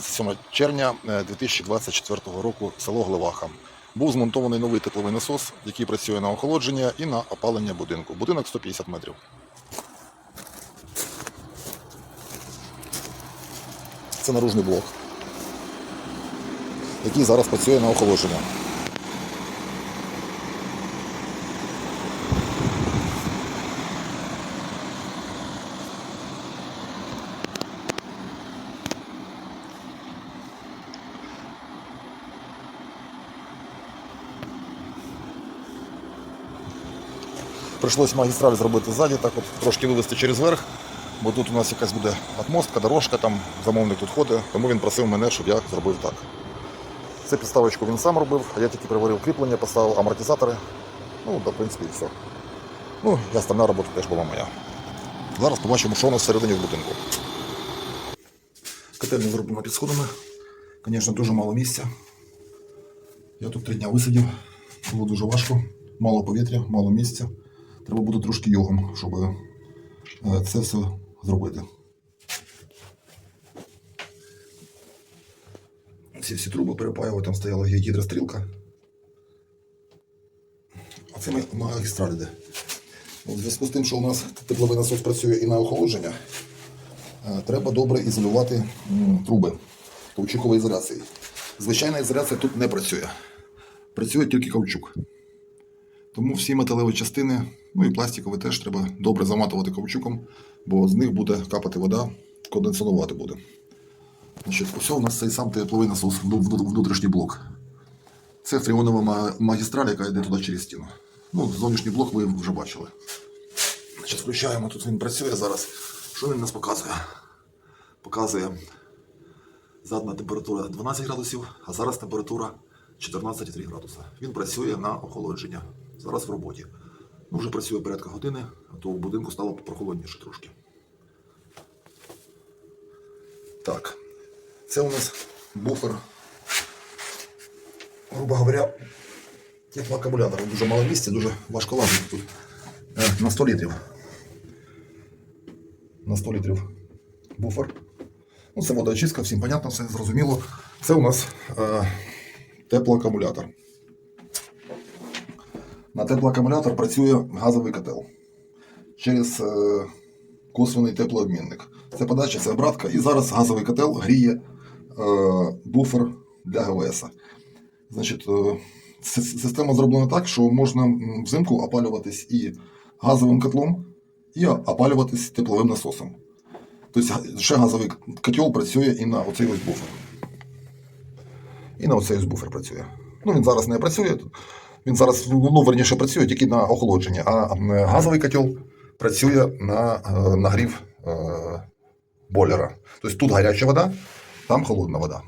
27 червня е, 2024 року, село Глеваха. Був змонтований новий тепловий насос, який працює на охолодження і на опалення будинку. Будинок 150 метрів. Це наружний блок, який зараз працює на охолодження. Прийшлось магістраль зробити ззаді, так от трошки вивести через верх, бо тут у нас якась буде отмостка, дорожка, там замовник тут ходить, тому він просив мене, щоб я зробив так. Це підставочку він сам робив, а я тільки приварив кріплення, поставив амортизатори. Ну, да, в принципі, і все. Ну, і остальна робота теж була моя. Зараз побачимо, що у нас всередині в будинку. Котельня зроблена під сходами. Звісно, дуже мало місця. Я тут три дня висидів, було дуже важко, мало повітря, мало місця. Треба буде трошки йогом, щоб е, це все зробити. Всі всі труби перепаювали, там стояла гі- гідрострілка. А це магістраль йде. У зв'язку з тим, що у нас тепловий насос працює і на охолодження, е, треба добре ізолювати труби каучукової ізоляції. Звичайна ізоляція тут не працює. Працює тільки каучук. Тому всі металеві частини, ну і пластикові теж треба добре заматувати каучуком, бо з них буде капати вода, конденсувати буде. Значить, ось у нас цей сам тепловий насос, вну- внутрішній блок. Це фреонова магістраль, яка йде туди через стіну. Ну, зовнішній блок ви вже бачили. Значить, включаємо, тут він працює зараз. Що він нас показує? Показує задна температура 12 градусів, а зараз температура 14,3 градуса. Він працює на охолодження. Зараз в роботі. Ну, вже працює порядка години, а то в будинку стало прохолодніше трошки. Так. Це у нас буфер. Грубо говоря, теплоакумулятор. Дуже мало місця, дуже важко лазити тут. Е, На 100 літрів. На 100 літрів буфер. Ну, це водоочистка, всім понятно, все зрозуміло. Це у нас е, теплоакумулятор. На теплоакумулятор працює газовий котел через е, косвений теплообмінник. Це подача, це обратка. І зараз газовий котел гріє е, буфер для ГВС. Значить, е, система зроблена так, що можна взимку опалюватись і газовим котлом, і опалюватись тепловим насосом. Тобто ще газовий котел працює і на оцей ось буфер. І на оцей ось буфер працює. Ну, він зараз не працює. Він зараз, ну, верніше, працює тільки на охолодження, а газовий котел працює на е, нагрів е, бойлера. Тобто тут гаряча вода, там холодна вода.